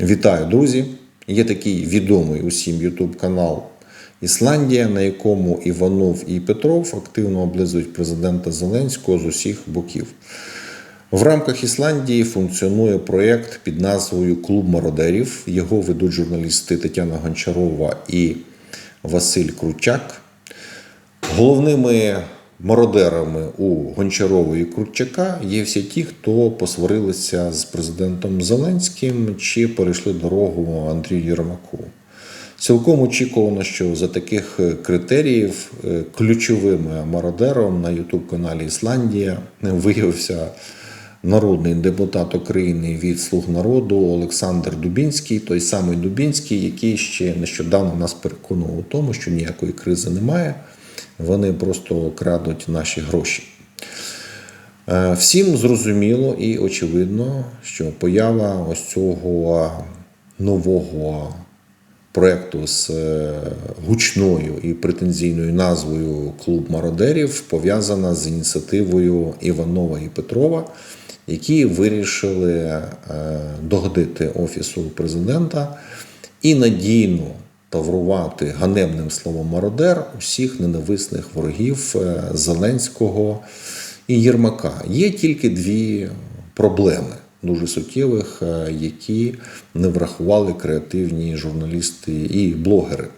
Вітаю, друзі! Є такий відомий усім YouTube канал Ісландія, на якому Іванов і Петров активно облизують президента Зеленського з усіх боків. В рамках Ісландії функціонує проєкт під назвою Клуб мародерів. Його ведуть журналісти Тетяна Гончарова і Василь Кручак. Головними мародерами у Гончарова і Крутчака є всі ті, хто посварилися з президентом Зеленським чи перейшли дорогу Андрію Єрмаку. Цілком очікувано, що за таких критеріїв е, ключовим мародером на Ютуб-каналі Ісландія виявився народний депутат України від Слуг народу Олександр Дубінський, той самий Дубінський, який ще нещодавно нас переконував у тому, що ніякої кризи немає. Вони просто крадуть наші гроші. Е, Всім зрозуміло і очевидно, що поява ось цього нового проєкту з е, гучною і претензійною назвою Клуб мародерів пов'язана з ініціативою Іванова і Петрова, які вирішили е, догодити Офісу президента і надійно таврувати ганебним словом мародер усіх ненависних ворогів е, Зеленського і Єрмака. Є тільки дві проблеми дуже суттєвих, е, які не врахували креативні журналісти і блогери.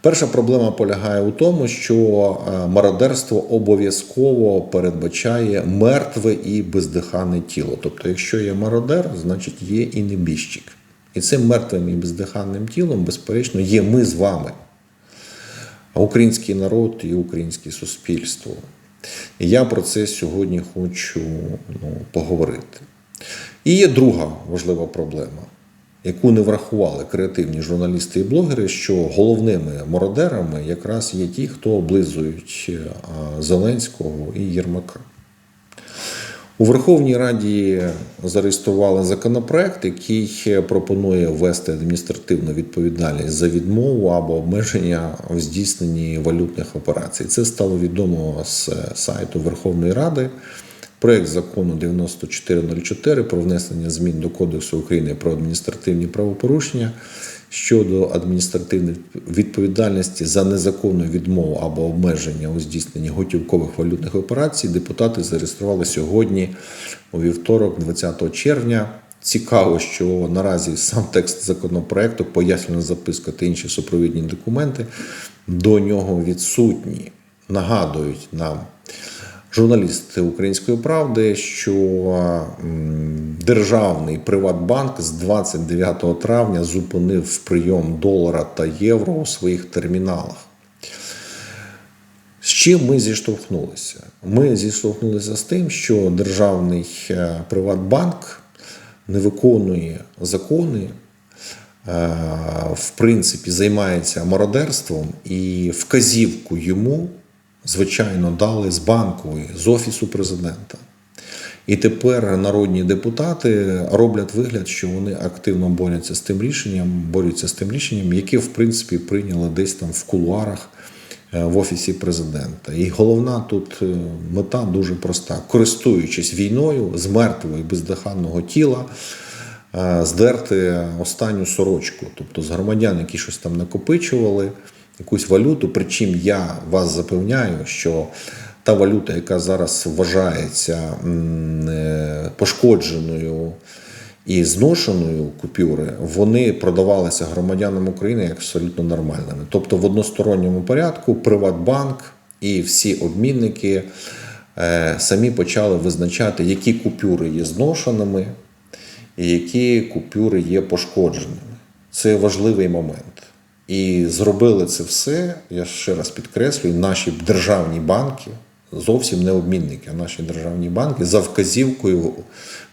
Перша проблема полягає у тому, що е, мародерство обов'язково передбачає мертве і бездихане тіло. Тобто, якщо є мародер, значить є і небіжчик. І цим мертвим і бездиханним тілом, безперечно, є ми з вами, український народ і українське суспільство. І я про це сьогодні хочу ну, поговорити. І є друга важлива проблема, яку не врахували креативні журналісти і блогери, що головними мародерами якраз є ті, хто облизують Зеленського і Єрмака. У Верховній Раді зареєстрували законопроект, який пропонує ввести адміністративну відповідальність за відмову або обмеження в здійсненні валютних операцій. Це стало відомо з сайту Верховної Ради. Проект закону 9404 про внесення змін до Кодексу України про адміністративні правопорушення щодо адміністративної відповідальності за незаконну відмову або обмеження у здійсненні готівкових валютних операцій депутати зареєстрували сьогодні у вівторок, 20 червня. Цікаво, що наразі сам текст законопроекту, пояснювана записка та інші супровідні документи до нього відсутні. Нагадують нам журналісти Української правди, що державний Приватбанк з 29 травня зупинив прийом долара та євро у своїх терміналах. З чим ми зіштовхнулися? Ми зіштовхнулися з тим, що державний е, Приватбанк не виконує закони, е, в принципі, займається мародерством і вказівку йому, звичайно, дали з банкової, з офісу президента. І тепер народні депутати роблять вигляд, що вони активно борються з тим рішенням, борються з тим рішенням, яке в принципі прийняли десь там в кулуарах е, в офісі президента. І головна тут е, мета дуже проста: користуючись війною з мертвого і бездиханного тіла. е, Здерти останню сорочку, тобто з громадян, які щось там накопичували, якусь валюту. Причому я вас запевняю, що та валюта, яка зараз вважається е, пошкодженою і зношеною купюри, вони продавалися громадянам України як абсолютно нормальними. Тобто в односторонньому порядку Приватбанк і всі обмінники е, самі почали визначати, які купюри є зношеними і які купюри є пошкодженими. Це важливий момент. І зробили це все, я ще раз підкреслюю, наші державні банки, зовсім не обмінники, а наші державні банки за вказівкою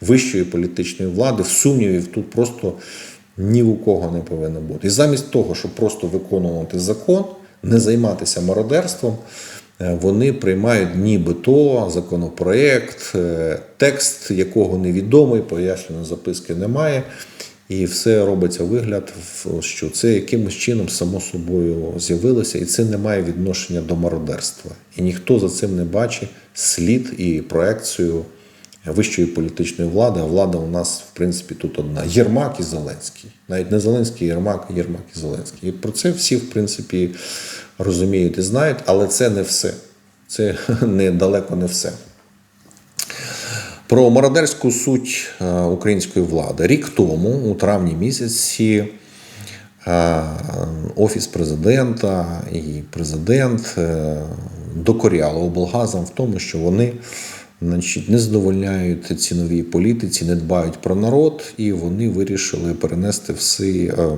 вищої політичної влади, сумнівів тут просто ні у кого не повинно бути. І замість того, щоб просто виконувати закон, не займатися мародерством, е, вони приймають нібито законопроект, е, текст, якого невідомий, поясненої записки немає. І все робиться вигляд, що це якимось чином само собою з'явилося, і це не має відношення до мародерства. І ніхто за цим не бачить слід і проекцію вищої політичної влади, а влада у нас, в принципі, тут одна. Єрмак і Зеленський. Навіть не Зеленський, Єрмак, Єрмак і Зеленський. І про це всі, в принципі, розуміють і знають, але це не все. Це не далеко не все. Про мародерську суть е, української влади. Рік тому, у травні місяці, е, офіс президента і президент е, докоряли облгазам в тому, що вони значить, не задовольняють ціновій політиці, не дбають про народ, і вони вирішили перенести е,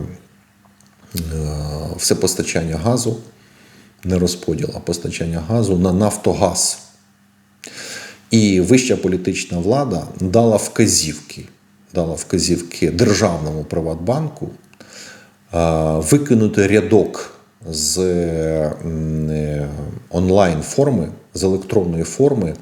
все постачання газу, не розподіл, а постачання газу на Нафтогаз. І вища політична влада дала вказівки, дала вказівки державному Приватбанку е, викинути рядок з е, онлайн форми, з електронної форми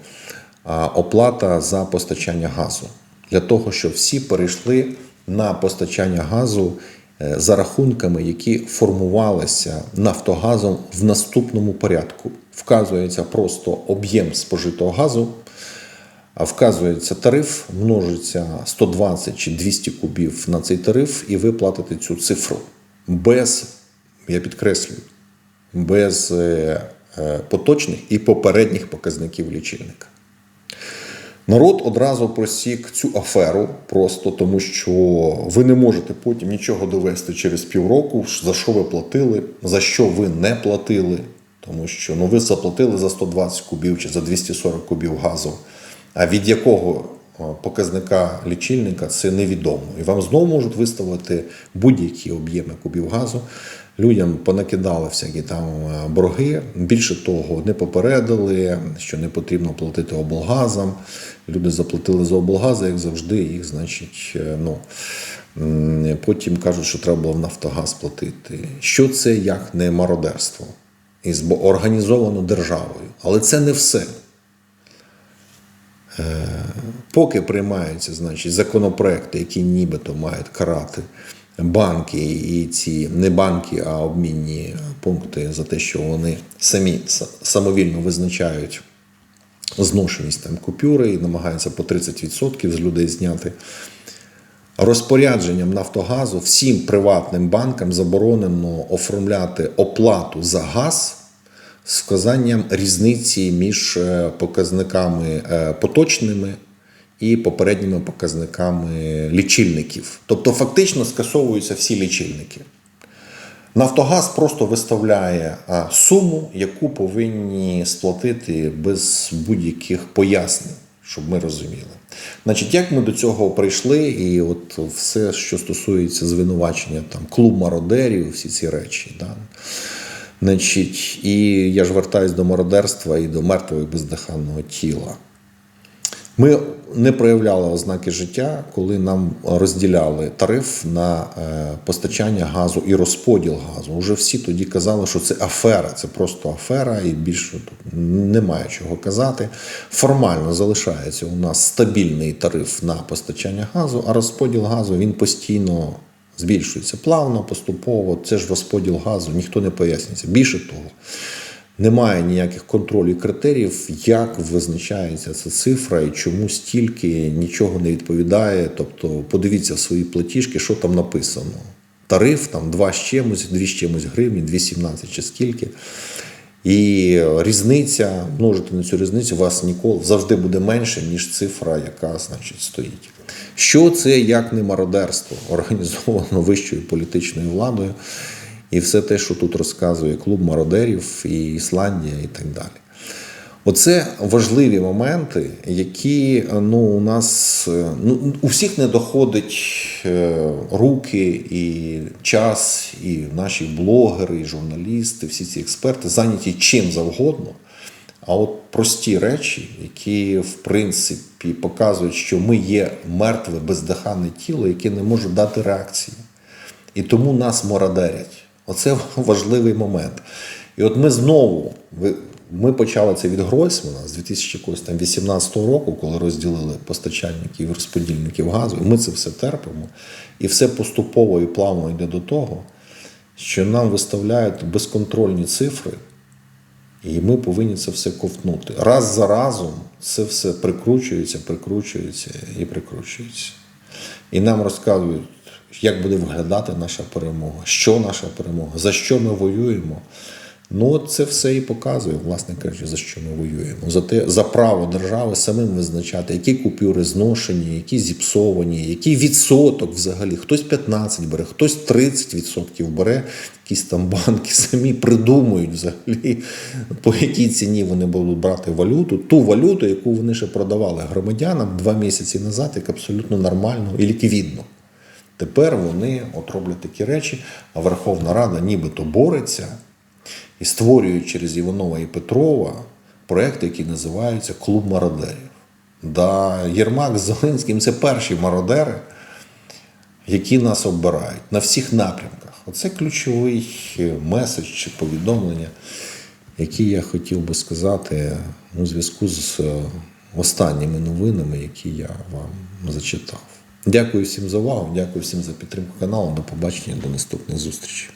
оплата за постачання газу. Для того, щоб всі перейшли на постачання газу е, за рахунками, які формувалися Нафтогазом в наступному порядку. Вказується просто об'єм спожитого газу, вказується тариф, множиться 120 чи 200 кубів на цей тариф, і ви платите цю цифру без, я підкреслюю, без е, е, поточних і попередніх показників лічильника. Народ одразу просік цю аферу, просто тому що ви не можете потім нічого довести через півроку, за що ви платили, за що ви не платили. Тому що ну, ви заплатили за 120 кубів чи за 240 кубів газу. А від якого показника лічильника це невідомо. І вам знову можуть виставити будь-які об'єми кубів газу. Людям понакидали всякі там е, борги. Більше того, не попередили, що не потрібно платити облгазам. Люди заплатили за облгази, як завжди, їх, значить, е, ну. Потім кажуть, що треба було в Нафтогаз платити. Що це як не мародерство? І організовано державою. Але це не все. Поки приймаються значить, законопроекти, які нібито мають карати банки і ці не банки, а обмінні пункти за те, що вони самі самовільно визначають зношеність там купюри і намагаються по 30% з людей зняти. Розпорядженням Нафтогазу всім приватним банкам заборонено оформляти оплату за газ з вказанням різниці між е, показниками е, поточними і попередніми показниками лічильників. Тобто фактично скасовуються всі лічильники. Нафтогаз просто виставляє суму, яку повинні сплатити без будь-яких пояснень, щоб ми розуміли. Значить, як ми до цього прийшли, і от все, що стосується звинувачення там клуб мародерів, всі ці речі. Да? Значить, і я ж вертаюсь до мародерства і до мертвого і бездиханного тіла. Ми не проявляли ознаки життя, коли нам розділяли тариф на е, постачання газу і розподіл газу. Уже всі тоді казали, що це афера, це просто афера, і більше тут немає чого казати. Формально залишається у нас стабільний тариф на постачання газу, а розподіл газу він постійно збільшується плавно, поступово. Це ж розподіл газу, ніхто не пояснюється. Більше того. Немає ніяких контролів і критеріїв, як визначається ця цифра і чому стільки нічого не відповідає. Тобто, подивіться в свої платіжки, що там написано. Тариф там 2 з чимось, 2 з чимось гривні, 2,17 чи скільки. І різниця, множити на цю різницю, у вас ніколи завжди буде менше, ніж цифра, яка значить, стоїть. Що це як не мародерство, організовано вищою політичною владою, і все те, що тут розказує клуб мародерів, і Ісландія, і так далі. Оце важливі моменти, які ну, у нас е, ну, у всіх не доходить е, руки і час, і наші блогери, і журналісти, всі ці експерти зайняті чим завгодно. А от прості речі, які в принципі показують, що ми є мертве бездиханне тіло, яке не може дати реакції. І тому нас мародерять. Оце важливий момент. І от ми знову, ми почали це від Гройсмана з 2018 року, коли розділили постачальників і розподільників газу. І ми це все терпимо. І все поступово і плавно йде до того, що нам виставляють безконтрольні цифри, І ми повинні це все ковтнути. Раз за разом це все прикручується, прикручується і прикручується. І нам розказують, як буде виглядати наша перемога, що наша перемога, за що ми воюємо. Ну, це все і показує, власне кажучи, за що ми воюємо. За те, за право держави самим визначати, які купюри зношені, які зіпсовані, який відсоток взагалі. Хтось 15 бере, хтось 30% бере. Якісь там банки самі придумують взагалі, по якій ціні вони будуть брати валюту, ту валюту, яку вони ще продавали громадянам два місяці назад, як абсолютно нормально і ліквідно. Тепер вони от роблять такі речі, а Верховна Рада нібито бореться і створюють через Іванова і Петрова проєкт, який називається Клуб мародерів. Да, Єрмак з Зеленським це перші мародери, які нас обирають на всіх напрямках. Оце ключовий меседж чи повідомлення, який я хотів би сказати у зв'язку з е, останніми новинами, які я вам зачитав. Дякую всім за увагу, дякую всім за підтримку каналу. До побачення, до наступних зустрічей.